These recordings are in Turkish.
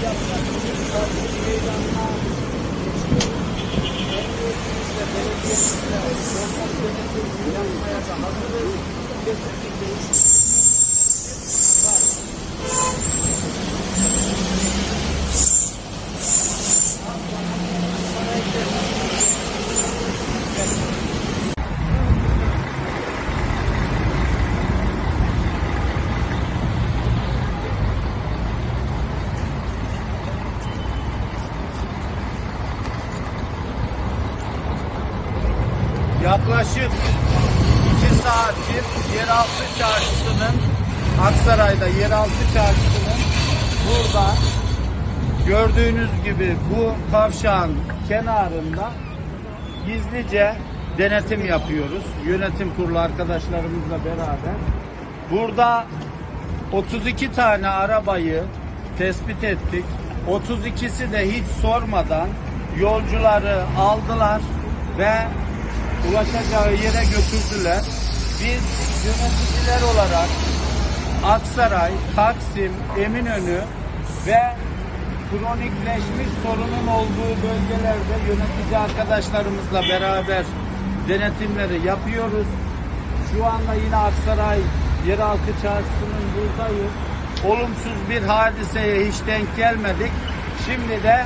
Taksim Meydanı'na geçiyoruz. Emniyetimizle, belediyemizle ortak yönetim yapmaya da hazırız. Kesinlikle var. Yaklaşık 2 saattir yeraltı çarşısının Aksaray'da yeraltı çarşısının burada gördüğünüz gibi bu kavşağın kenarında gizlice denetim yapıyoruz. Yönetim kurulu arkadaşlarımızla beraber. Burada 32 tane arabayı tespit ettik. 32'si de hiç sormadan yolcuları aldılar ve ulaşacağı yere götürdüler. Biz yöneticiler olarak Aksaray, Taksim, Eminönü ve kronikleşmiş sorunun olduğu bölgelerde yönetici arkadaşlarımızla beraber denetimleri yapıyoruz. Şu anda yine Aksaray yeraltı çarşısının buradayız. Olumsuz bir hadiseye hiç denk gelmedik. Şimdi de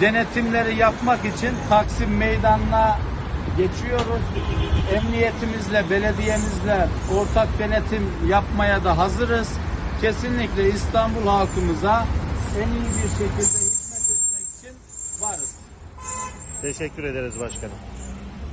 denetimleri yapmak için Taksim Meydanı'na geçiyoruz. Emniyetimizle, belediyemizle ortak denetim yapmaya da hazırız. Kesinlikle İstanbul halkımıza en iyi bir şekilde hizmet etmek için varız. Teşekkür ederiz başkanım.